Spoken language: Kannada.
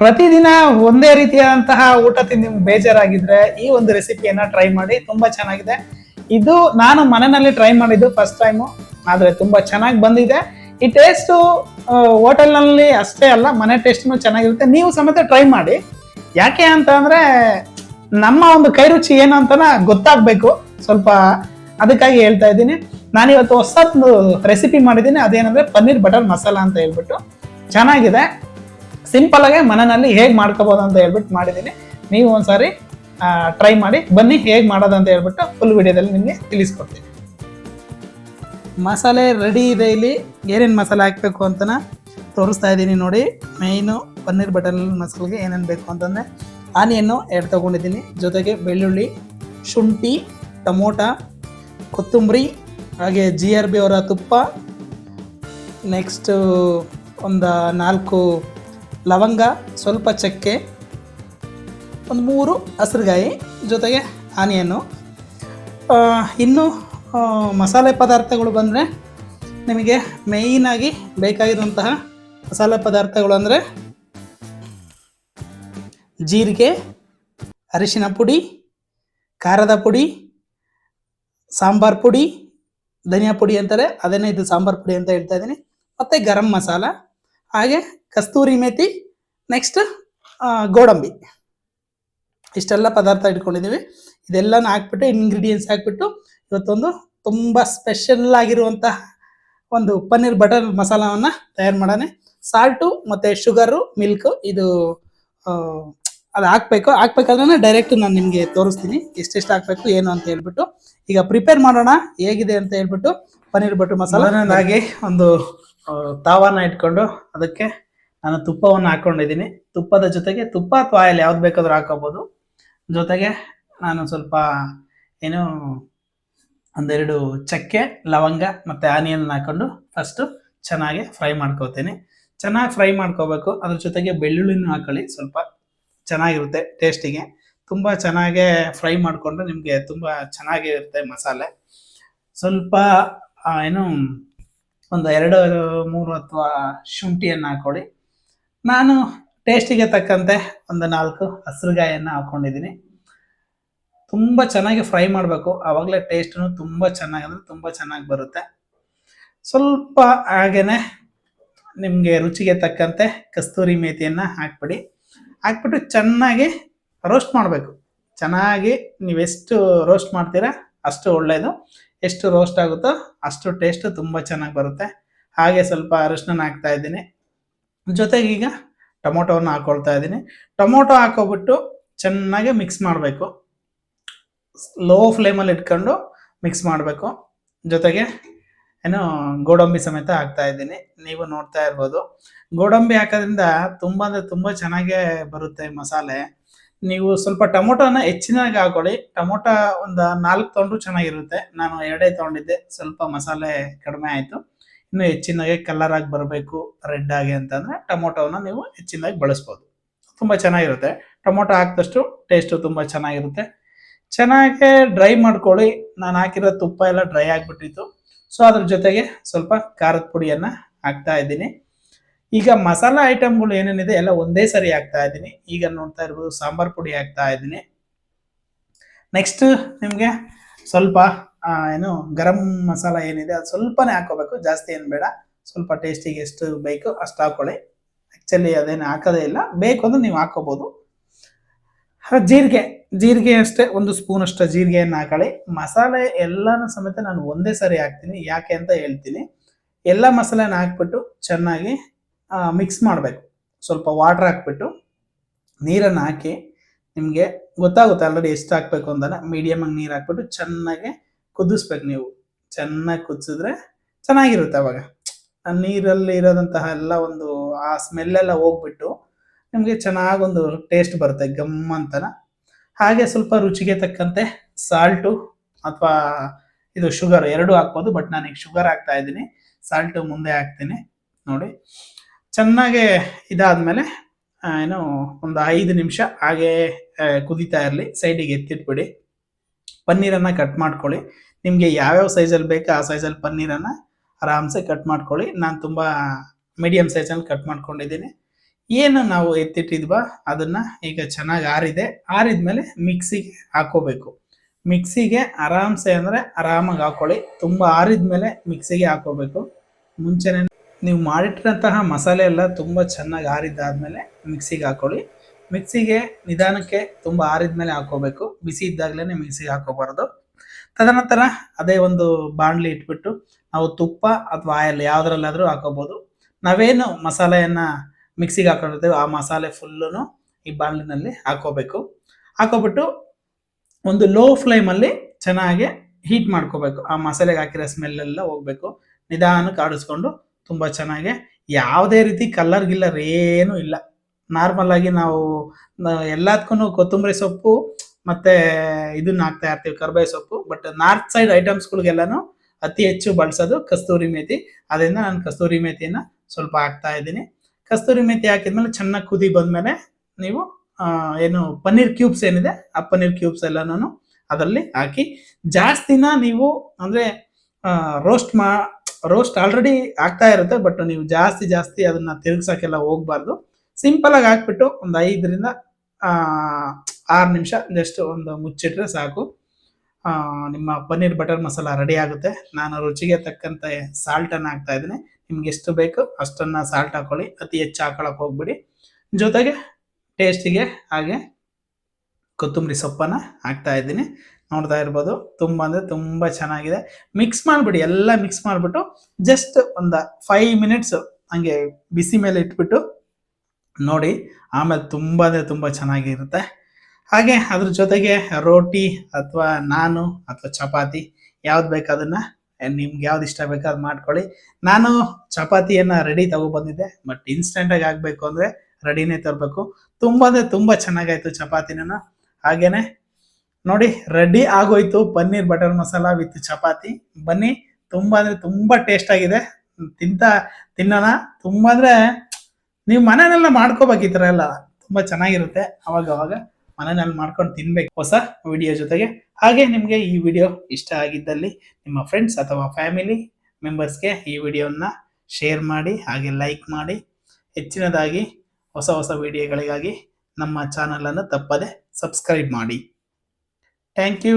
ಪ್ರತಿದಿನ ಒಂದೇ ರೀತಿಯಾದಂತಹ ಊಟ ತಿಂದು ನಿಮ್ಗೆ ಬೇಜಾರಾಗಿದ್ರೆ ಈ ಒಂದು ರೆಸಿಪಿಯನ್ನ ಟ್ರೈ ಮಾಡಿ, ತುಂಬಾ ಚೆನ್ನಾಗಿದೆ. ಇದು ನಾನು ಮನೆಯಲ್ಲಿ ಟ್ರೈ ಮಾಡಿದ್ದು ಫಸ್ಟ್ ಟೈಮು ಆದ್ರೆ ತುಂಬಾ ಚೆನ್ನಾಗಿ ಬಂದಿದೆ. ಈ ಟೇಸ್ಟು ಹೋಟೆಲ್ನಲ್ಲಿ ಅಷ್ಟೇ ಅಲ್ಲ, ಮನೆ ಟೇಸ್ಟ್ನು ಚೆನ್ನಾಗಿರುತ್ತೆ. ನೀವು ಸಮೇತ ಟ್ರೈ ಮಾಡಿ. ಯಾಕೆ ಅಂತ ಅಂದರೆ, ನಮ್ಮ ಒಂದು ಕೈ ರುಚಿ ಏನು ಅಂತನ ಗೊತ್ತಾಗ್ಬೇಕು. ಸ್ವಲ್ಪ ಅದಕ್ಕಾಗಿ ಹೇಳ್ತಾ ಇದ್ದೀನಿ. ನಾನಿವತ್ತು ಹೊಸದು ರೆಸಿಪಿ ಮಾಡಿದ್ದೀನಿ. ಅದೇನಂದ್ರೆ ಪನ್ನೀರ್ ಬಟರ್ ಮಸಾಲ ಅಂತ ಹೇಳ್ಬಿಟ್ಟು. ಚೆನ್ನಾಗಿದೆ. ಸಿಂಪಲ್ ಆಗಿ ಮನೆಯಲ್ಲಿ ಹೇಗೆ ಮಾಡ್ಕೋಬಹುದು ಅಂತ ಹೇಳ್ಬಿಟ್ಟು ಮಾಡಿದ್ದೀನಿ. ನೀವು ಒಂದ್ಸಾರಿ ಟ್ರೈ ಮಾಡಿ, ಬನ್ನಿ ಹೇಗೆ ಮಾಡೋದು ಅಂತ ಹೇಳ್ಬಿಟ್ಟು ಫುಲ್ ವಿಡಿಯೋದಲ್ಲಿ ನಿಮಗೆ ತಿಳಿಸ್ಕೊಡ್ತೀನಿ. ಮಸಾಲೆ ರೆಡಿ ಇದೆ ಇಲ್ಲಿ. ಏನೇನು ಮಸಾಲೆ ಹಾಕಬೇಕು ಅಂತನ ತೋರಿಸ್ತಾ ಇದ್ದೀನಿ ನೋಡಿ. ಮೇಯ್ನು ಪನ್ನೀರ್ ಬಟರ್ ಮಸಾಲೆಗೆ ಏನೇನು ಬೇಕು ಅಂತಂದರೆ ಆನಿಯನ್ನು ಎರಡು ತೊಗೊಂಡಿದ್ದೀನಿ. ಜೊತೆಗೆ ಬೆಳ್ಳುಳ್ಳಿ, ಶುಂಠಿ, ಟೊಮೋಟ, ಕೊತ್ತಂಬರಿ, ಹಾಗೆ ಜಿ ಆರ್ ಬಿ ಅವರ ತುಪ್ಪ ನೆಕ್ಸ್ಟು ಒಂದು ನಾಲ್ಕು ಲವಂಗ, ಸ್ವಲ್ಪ ಚಕ್ಕೆ, ಒಂದು ಮೂರು ಹಸ್ರುಗಾಯಿ ಜೊತೆಗೆ ಆನಿಯನ್ನು. ಇನ್ನು ಮಸಾಲೆ ಪದಾರ್ಥಗಳು ಬಂದರೆ ನಿಮಗೆ ಮೇಯ್ನಾಗಿ ಬೇಕಾಗಿರುವಂತಹ ಮಸಾಲೆ ಪದಾರ್ಥಗಳು ಅಂದರೆ ಜೀರಿಗೆ, ಅರಿಶಿನ ಪುಡಿ, ಖಾರದ ಪುಡಿ, ಸಾಂಬಾರ್ ಪುಡಿ, ಧನಿಯಾ ಪುಡಿ ಅಂತಾರೆ. ಅದನ್ನೇ ಇದು ಸಾಂಬಾರ್ ಪುಡಿ ಅಂತ ಹೇಳ್ತಾ ಇದ್ದೀನಿ. ಮತ್ತು ಗರಂ ಮಸಾಲ, ಹಾಗೆ ಕಸ್ತೂರಿ ಮೇಥಿ ನೆಕ್ಸ್ಟ್ ಗೋಡಂಬಿ. ಇಷ್ಟೆಲ್ಲ ಪದಾರ್ಥ ಇಟ್ಕೊಂಡಿದ್ದೀವಿ. ಇದೆಲ್ಲನೂ ಹಾಕ್ಬಿಟ್ಟು ಇಂಗ್ರೀಡಿಯೆಂಟ್ಸ್ ಹಾಕ್ಬಿಟ್ಟು, ಇವತ್ತೊಂದು ತುಂಬ ಸ್ಪೆಷಲ್ ಆಗಿರುವಂತಹ ಒಂದು ಪನ್ನೀರ್ ಬಟರ್ ಮಸಾಲವನ್ನು ತಯಾರು ಮಾಡೋಣ ಸಾಲ್ಟು ಮತ್ತು ಶುಗರು ಮಿಲ್ಕು ಇದು ಅದು ಹಾಕ್ಬೇಕು. ಹಾಕ್ಬೇಕಾದ್ರೆ ಡೈರೆಕ್ಟ್ ನಾನು ನಿಮಗೆ ತೋರಿಸ್ತೀನಿ ಎಷ್ಟೆಷ್ಟು ಹಾಕ್ಬೇಕು, ಏನು ಅಂತ ಹೇಳ್ಬಿಟ್ಟು. ಈಗ ಪ್ರಿಪೇರ್ ಮಾಡೋಣ, ಹೇಗಿದೆ ಅಂತ ಹೇಳ್ಬಿಟ್ಟು ಪನ್ನೀರ್ ಬಟರ್ ಮಸಾಲ. ಹಾಗೆ ಒಂದು ತಾವಾನ ಇಟ್ಕೊಂಡು ಅದಕ್ಕೆ ನಾನು ತುಪ್ಪವನ್ನು ಹಾಕೊಂಡಿದ್ದೀನಿ. ತುಪ್ಪದ ಜೊತೆಗೆ ತುಪ್ಪ ಅಥವಾ ಆಯಿಲ್ ಯಾವ್ದು ಬೇಕಾದ್ರೂ ಹಾಕೋಬೋದು ಜೊತೆಗೆ ನಾನು ಸ್ವಲ್ಪ ಏನು ಒಂದೆರಡು ಚಕ್ಕೆ, ಲವಂಗ ಮತ್ತು ಆನಿಯನ್ ಹಾಕೊಂಡು ಫಸ್ಟು ಚೆನ್ನಾಗಿ ಫ್ರೈ ಮಾಡ್ಕೋತೀನಿ ಚೆನ್ನಾಗಿ ಫ್ರೈ ಮಾಡ್ಕೋಬೇಕು. ಅದ್ರ ಜೊತೆಗೆ ಬೆಳ್ಳುಳ್ಳಿನೂ ಹಾಕೊಳ್ಳಿ. ಸ್ವಲ್ಪ ಚೆನ್ನಾಗಿರುತ್ತೆ ಟೇಸ್ಟಿಗೆ ತುಂಬ ಚೆನ್ನಾಗೇ ಫ್ರೈ ಮಾಡಿಕೊಂಡ್ರೆ ನಿಮಗೆ ತುಂಬ ಚೆನ್ನಾಗಿರುತ್ತೆ ಮಸಾಲೆ. ಸ್ವಲ್ಪ ಏನು, ಒಂದು ಎರಡು, ಮೂರು ಅಥವಾ ಶುಂಠಿಯನ್ನು ಹಾಕೊಳ್ಳಿ. ನಾನು ಟೇಸ್ಟಿಗೆ ತಕ್ಕಂತೆ ಒಂದು ನಾಲ್ಕು ಹಸಿರುಗಾಯನ್ನು ಹಾಕ್ಕೊಂಡಿದ್ದೀನಿ ತುಂಬ ಚೆನ್ನಾಗಿ ಫ್ರೈ ಮಾಡಬೇಕು. ಆವಾಗಲೇ ಟೇಸ್ಟು ತುಂಬ ಚೆನ್ನಾಗಿ, ಅಂದರೆ ತುಂಬ ಚೆನ್ನಾಗಿ ಬರುತ್ತೆ. ಸ್ವಲ್ಪ ಹಾಗೇ ನಿಮಗೆ ರುಚಿಗೆ ತಕ್ಕಂತೆ ಕಸ್ತೂರಿ ಮೇಥಿಯನ್ನು ಹಾಕ್ಬಿಡಿ. ಹಾಕ್ಬಿಟ್ಟು ಚೆನ್ನಾಗಿ ರೋಸ್ಟ್ ಮಾಡಬೇಕು. ಚೆನ್ನಾಗಿ ನೀವೆಷ್ಟು ರೋಸ್ಟ್ ಮಾಡ್ತೀರಾ ಅಷ್ಟು ಒಳ್ಳೆಯದು ಎಷ್ಟು ರೋಸ್ಟ್ ಆಗುತ್ತೋ ಅಷ್ಟು ಟೇಸ್ಟ್ ತುಂಬ ಚೆನ್ನಾಗಿ ಬರುತ್ತೆ. ಹಾಗೆ ಸ್ವಲ್ಪ ಅರಿಶಿನ ಹಾಕ್ತಾ ಇದ್ದೀನಿ. ಜೊತೆಗೆ ಈಗ ಟೊಮೊಟೊವನ್ನು ಹಾಕೊಳ್ತಾ ಇದ್ದೀನಿ. ಟೊಮೊಟೊ ಹಾಕೋಬಿಟ್ಟು ಚೆನ್ನಾಗಿ ಮಿಕ್ಸ್ ಮಾಡಬೇಕು. ಲೋ ಫ್ಲೇಮಲ್ಲಿ ಇಟ್ಕೊಂಡು ಮಿಕ್ಸ್ ಮಾಡಬೇಕು. ಜೊತೆಗೆ ಏನು ಗೋಡಂಬಿ ಸಮೇತ ಹಾಕ್ತಾ ಇದ್ದೀನಿ. ನೀವು ನೋಡ್ತಾ ಇರ್ಬೋದು. ಗೋಡಂಬಿ ಹಾಕೋದ್ರಿಂದ ತುಂಬ ಅಂದರೆ ತುಂಬ ಚೆನ್ನಾಗೇ ಬರುತ್ತೆ ಮಸಾಲೆ. ನೀವು ಸ್ವಲ್ಪ ಟೊಮೊಟೊನ ಹೆಚ್ಚಿನಾಗಿ ಹಾಕೊಳ್ಳಿ. ಟೊಮೊಟೊ ಒಂದು ನಾಲ್ಕು ತೊಗೊಂಡ್ರು ಚೆನ್ನಾಗಿರುತ್ತೆ. ನಾನು ಎರಡೇ ತೊಗೊಂಡಿದ್ದೆ. ಸ್ವಲ್ಪ ಮಸಾಲೆ ಕಡಿಮೆ ಆಯಿತು. ಇನ್ನು ಹೆಚ್ಚಿನಾಗೆ ಕಲರ್ ಆಗಿ ಬರಬೇಕು ರೆಡ್ ಆಗಿ ಅಂತಂದ್ರೆ ಟೊಮೊಟೊನ ನೀವು ಹೆಚ್ಚಿನಾಗಿ ಬಳಸ್ಬೋದು. ತುಂಬ ಚೆನ್ನಾಗಿರುತ್ತೆ. ಟೊಮೊಟೊ ಹಾಕಿದಷ್ಟು ಟೇಸ್ಟು ತುಂಬ ಚೆನ್ನಾಗಿರುತ್ತೆ. ಚೆನ್ನಾಗಿ ಡ್ರೈ ಮಾಡ್ಕೊಳ್ಳಿ. ನಾನು ಹಾಕಿರೋ ತುಪ್ಪ ಎಲ್ಲ ಡ್ರೈ ಆಗಿಬಿಟ್ಟಿತ್ತು. ಸೊ ಅದ್ರ ಜೊತೆಗೆ ಸ್ವಲ್ಪ ಖಾರದ ಪುಡಿಯನ್ನು ಹಾಕ್ತಾ ಇದ್ದೀನಿ. ಈಗ ಮಸಾಲ ಐಟಮ್ಗಳು ಏನೇನಿದೆ ಎಲ್ಲ ಒಂದೇ ಸರಿ ಹಾಕ್ತಾ ಇದ್ದೀನಿ. ಈಗ ನೋಡ್ತಾ ಇರ್ಬೋದು ಸಾಂಬಾರ್ ಪುಡಿ ಹಾಕ್ತಾ ಇದ್ದೀನಿ. ನೆಕ್ಸ್ಟ್ ನಿಮಗೆ ಸ್ವಲ್ಪ ಏನು, ಗರಂ ಮಸಾಲ ಏನಿದೆ, ಅದು ಸ್ವಲ್ಪನೇ ಹಾಕೋಬೇಕು. ಜಾಸ್ತಿ ಏನು ಬೇಡ. ಸ್ವಲ್ಪ ಟೇಸ್ಟಿಗೆ ಎಷ್ಟು ಬೇಕು ಅಷ್ಟು ಹಾಕೊಳ್ಳಿ. ಆ್ಯಕ್ಚುಲಿ ಅದೇನು ಹಾಕೋದೇ ಇಲ್ಲ. ಬೇಕು ಅಂದ್ರೆ ನೀವು ಹಾಕೋಬೋದು. ಜೀರಿಗೆ. ಜೀರಿಗೆ ಅಷ್ಟೇ, ಒಂದು ಸ್ಪೂನ್ ಅಷ್ಟು ಜೀರಿಗೆಯನ್ನು ಹಾಕೊಳ್ಳಿ. ಮಸಾಲೆ ಎಲ್ಲನೂ ಸಮೇತ ನಾನು ಒಂದೇ ಸರಿ ಹಾಕ್ತೀನಿ. ಯಾಕೆ ಅಂತ ಹೇಳ್ತೀನಿ. ಎಲ್ಲ ಮಸಾಲೆನ ಹಾಕ್ಬಿಟ್ಟು ಚೆನ್ನಾಗಿ ಮಿಕ್ಸ್ ಮಾಡಬೇಕು. ಸ್ವಲ್ಪ ವಾಟ್ರ್ ಹಾಕ್ಬಿಟ್ಟು, ನೀರನ್ನು ಹಾಕಿ, ನಿಮಗೆ ಗೊತ್ತಾಗುತ್ತೆ ಆಲ್ರೆಡಿ ಎಷ್ಟು ಹಾಕ್ಬೇಕು ಅಂತ ಮೀಡಿಯಮಾಗಿ ನೀರು ಹಾಕ್ಬಿಟ್ಟು ಚೆನ್ನಾಗಿ ಕುದಿಸ್ಬೇಕು ನೀವು. ಚೆನ್ನಾಗಿ ಕುದಿಸಿದ್ರೆ ಚೆನ್ನಾಗಿರುತ್ತೆ ಅವಾಗ. ಆ ನೀರಲ್ಲಿ ಇರೋದಂತಹ ಎಲ್ಲ ಒಂದು ಆ ಸ್ಮೆಲ್ಲೆಲ್ಲ ಹೋಗ್ಬಿಟ್ಟು ನಿಮಗೆ ಚೆನ್ನಾಗೊಂದು ಟೇಸ್ಟ್ ಬರುತ್ತೆ ಗಮ್ ಅಂತನ. ಹಾಗೆ ಸ್ವಲ್ಪ ರುಚಿಗೆ ತಕ್ಕಂತೆ ಸಾಲ್ಟು ಅಥವಾ ಇದು ಶುಗರ್ ಎರಡೂ ಹಾಕ್ಬೋದು ಬಟ್ ನಾನೀಗ ಶುಗರ್ ಹಾಕ್ತಾ ಇದ್ದೀನಿ. ಸಾಲ್ಟು ಮುಂದೆ ಹಾಕ್ತೀನಿ, ನೋಡಿ. ಚೆನ್ನಾಗೆ ಇದಾದ್ಮೇಲೆ ಏನು, ಒಂದು ಐದು ನಿಮಿಷ ಹಾಗೆ ಕುದೀತಾ ಇರಲಿ. ಸೈಡಿಗೆ ಎತ್ತಿಟ್ಬಿಡಿ. ಪನ್ನೀರನ್ನು ಕಟ್ ಮಾಡ್ಕೊಳ್ಳಿ. ನಿಮಗೆ ಯಾವ್ಯಾವ ಸೈಜಲ್ಲಿ ಬೇಕೋ ಆ ಸೈಜಲ್ಲಿ ಪನ್ನೀರನ್ನು ಆರಾಮ್ಸೆ ಕಟ್ ಮಾಡ್ಕೊಳ್ಳಿ. ನಾನು ತುಂಬ ಮೀಡಿಯಮ್ ಸೈಜಲ್ಲಿ ಕಟ್ ಮಾಡ್ಕೊಂಡಿದ್ದೀನಿ. ಏನು ನಾವು ಎತ್ತಿಟ್ಟಿದ್ವಾ ಅದನ್ನ ಈಗ ಚೆನ್ನಾಗಿ ಆರಿದೆ. ಆರಿದ್ಮೇಲೆ ಮಿಕ್ಸಿಗೆ ಹಾಕೋಬೇಕು. ಮಿಕ್ಸಿಗೆ ಆರಾಮ್ಸೆ ಅಂದರೆ ಆರಾಮಾಗಿ ಹಾಕೊಳ್ಳಿ. ತುಂಬ ಆರಿದ್ಮೇಲೆ ಮಿಕ್ಸಿಗೆ ಹಾಕೋಬೇಕು. ಮುಂಚೆನೇ ನೀವು ಮಾಡಿಟ್ಟಿರೋಂತಹ ಮಸಾಲೆ ಎಲ್ಲ ತುಂಬ ಚೆನ್ನಾಗಿ ಆರಿದ್ದಾದಮೇಲೆ ಮಿಕ್ಸಿಗೆ ಹಾಕೊಳ್ಳಿ. ಮಿಕ್ಸಿಗೆ ನಿಧಾನಕ್ಕೆ ತುಂಬ ಆರಿದ್ಮೇಲೆ ಹಾಕೋಬೇಕು. ಬಿಸಿ ಇದ್ದಾಗಲೇ ಮಿಕ್ಸಿಗೆ ಹಾಕೋಬಾರ್ದು. ತದನಂತರ ಅದೇ ಒಂದು ಬಾಣಲಿ ಇಟ್ಬಿಟ್ಟು ನಾವು ತುಪ್ಪ ಅಥವಾ ಆಯಲ್ ಯಾವುದರಲ್ಲಾದರೂ ಹಾಕೋಬೋದು. ನಾವೇನು ಮಸಾಲೆಯನ್ನು ಮಿಕ್ಸಿಗೆ ಹಾಕೊಂಡಿರ್ತೇವೆ ಆ ಮಸಾಲೆ ಫುಲ್ಲು ಈ ಬಾಣಲಿನಲ್ಲಿ ಹಾಕೋಬೇಕು. ಹಾಕೋಬಿಟ್ಟು ಒಂದು ಲೋ ಫ್ಲೇಮಲ್ಲಿ ಚೆನ್ನಾಗಿ ಹೀಟ್ ಮಾಡ್ಕೋಬೇಕು. ಆ ಮಸಾಲೆಗೆ ಹಾಕಿರೋ ಸ್ಮೆಲ್ ಎಲ್ಲ ಹೋಗ್ಬೇಕು. ನಿಧಾನಕ್ಕೆ ಆಡಿಸ್ಕೊಂಡು ತುಂಬ ಚೆನ್ನಾಗಿ. ಯಾವುದೇ ರೀತಿ ಕಲರ್ ಗಿಲ್ಲರ್ ಏನೂ ಇಲ್ಲ. ನಾರ್ಮಲ್ ಆಗಿ ನಾವು ಎಲ್ಲದಕ್ಕೂ ಕೊತ್ತಂಬರಿ ಸೊಪ್ಪು, ಮತ್ತೆ ಇದನ್ನ ಹಾಕ್ತಾ ಇರ್ತೀವಿ ಕರ್ಬೇವು ಸೊಪ್ಪು. ಬಟ್ ನಾರ್ತ್ ಸೈಡ್ ಐಟಮ್ಸ್ಗಳಿಗೆಲ್ಲಾನು ಅತಿ ಹೆಚ್ಚು ಬಳಸೋದು ಕಸ್ತೂರಿ ಮೇಥಿ ಅದರಿಂದ ನಾನು ಕಸ್ತೂರಿ ಮೇಥಿನ ಸ್ವಲ್ಪ ಹಾಕ್ತಾ ಇದ್ದೀನಿ. ಕಸ್ತೂರಿ ಮೇಥಿ ಹಾಕಿದ್ಮೇಲೆ ಚೆನ್ನಾಗಿ ಕುದಿ ಬಂದ್ಮೇಲೆ ನೀವು ಏನು ಪನ್ನೀರ್ ಕ್ಯೂಬ್ಸ್ ಏನಿದೆ, ಆ ಪನ್ನೀರ್ ಕ್ಯೂಬ್ಸ್ ಎಲ್ಲನೂ ಅದರಲ್ಲಿ ಹಾಕಿ. ಜಾಸ್ತಿನ ನೀವು ಅಂದ್ರೆ ರೋಸ್ಟ್ ಮಾ, ರೋಸ್ಟ್ ಆಲ್ರೆಡಿ ಆಗ್ತಾ ಇರುತ್ತೆ, ಬಟ್ ನೀವು ಜಾಸ್ತಿ ಜಾಸ್ತಿ ಅದನ್ನ ತಿರುಗ್ಸೋಕ್ಕೆಲ್ಲ ಹೋಗ್ಬಾರ್ದು. ಸಿಂಪಲ್ ಆಗಿ ಹಾಕ್ಬಿಟ್ಟು ಒಂದು ಐದರಿಂದ ಆರು ನಿಮಿಷ ಜಸ್ಟ್ ಒಂದು ಮುಚ್ಚಿಟ್ರೆ ಸಾಕು. ನಿಮ್ಮ ಪನ್ನೀರ್ ಬಟರ್ ಮಸಾಲ ರೆಡಿ ಆಗುತ್ತೆ. ನಾನು ರುಚಿಗೆ ತಕ್ಕಂತೆ ಸಾಲ್ಟನ್ನು ಹಾಕ್ತಾ ಇದ್ದೀನಿ. ನಿಮ್ಗೆ ಎಷ್ಟು ಬೇಕು ಅಷ್ಟನ್ನು ಸಾಲ್ಟ್ ಹಾಕೊಳ್ಳಿ. ಅತಿ ಹೆಚ್ಚು ಹಾಕೊಳಕ್ಕೆ ಹೋಗ್ಬಿಡಿ. ಜೊತೆಗೆ ಟೇಸ್ಟಿಗೆ ಹಾಗೆ ಕೊತ್ತಂಬರಿ ಸೊಪ್ಪನ್ನು ಹಾಕ್ತಾ ಇದ್ದೀನಿ. ನೋಡ್ತಾ ಇರ್ಬೋದು, ತುಂಬ ಅಂದರೆ ತುಂಬ ಚೆನ್ನಾಗಿದೆ. ಮಿಕ್ಸ್ ಮಾಡಿಬಿಡಿ, ಎಲ್ಲ ಮಿಕ್ಸ್ ಮಾಡಿಬಿಟ್ಟು ಜಸ್ಟ್ ಒಂದು ಫೈವ್ ಮಿನಿಟ್ಸು ಹಂಗೆ ಬಿಸಿ ಮೇಲೆ ಇಟ್ಬಿಟ್ಟು ನೋಡಿ, ಆಮೇಲೆ ತುಂಬ ಅಂದರೆ ತುಂಬ ಚೆನ್ನಾಗಿರುತ್ತೆ. ಹಾಗೆ ಅದ್ರ ಜೊತೆಗೆ ರೋಟಿ ಅಥವಾ ನಾನು ಅಥವಾ ಚಪಾತಿ, ಯಾವ್ದು ಬೇಕು ಅದನ್ನು ನಿಮ್ಗೆ ಯಾವ್ದು ಇಷ್ಟ ಬೇಕೋ ಅದು ಮಾಡ್ಕೊಳ್ಳಿ. ನಾನು ಚಪಾತಿಯನ್ನು ರೆಡಿ ತಗೊಬಂದಿದ್ದೆ ಬಟ್ ಇನ್ಸ್ಟೆಂಟಾಗಿ ಆಗಬೇಕು ಅಂದರೆ ರೆಡಿನೇ ತರಬೇಕು. ತುಂಬ ಅಂದರೆ ತುಂಬ ಚೆನ್ನಾಗಾಯ್ತು ಚಪಾತಿನ ಹಾಗೇನೆ, ನೋಡಿ ರೆಡಿ ಆಗೋಯ್ತು ಪನ್ನೀರ್ ಬಟರ್ ಮಸಾಲ ವಿತ್ ಚಪಾತಿ. ಬನ್ನಿ ತುಂಬ ಅಂದರೆ ತುಂಬ ಟೇಸ್ಟ್ ಆಗಿದೆ. ತಿಂತ, ತಿನ್ನೋಣ. ತುಂಬ ಅಂದರೆ ನೀವು ಮನೆಯಲ್ಲ ಮಾಡ್ಕೋಬೇಕು ಈ ಥರ ಎಲ್ಲ ತುಂಬ ಚೆನ್ನಾಗಿರುತ್ತೆ. ಅವಾಗ ಅವಾಗ ಮನೆಯಲ್ಲಿ ಮಾಡ್ಕೊಂಡು ತಿನ್ಬೇಕು. ಹೊಸ ವಿಡಿಯೋ ಜೊತೆಗೆ. ಹಾಗೆ ನಿಮಗೆ ಈ ವಿಡಿಯೋ ಇಷ್ಟ ಆಗಿದ್ದಲ್ಲಿ ನಿಮ್ಮ ಫ್ರೆಂಡ್ಸ್ ಅಥವಾ ಫ್ಯಾಮಿಲಿ ಮೆಂಬರ್ಸ್ಗೆ ಈ ವಿಡಿಯೋನ ಶೇರ್ ಮಾಡಿ, ಹಾಗೆ ಲೈಕ್ ಮಾಡಿ. ಹೆಚ್ಚಿನದಾಗಿ ಹೊಸ ಹೊಸ ವಿಡಿಯೋಗಳಿಗಾಗಿ ನಮ್ಮ ಚಾನಲನ್ನು ತಪ್ಪದೆ ಸಬ್ಸ್ಕ್ರೈಬ್ ಮಾಡಿ. Thank you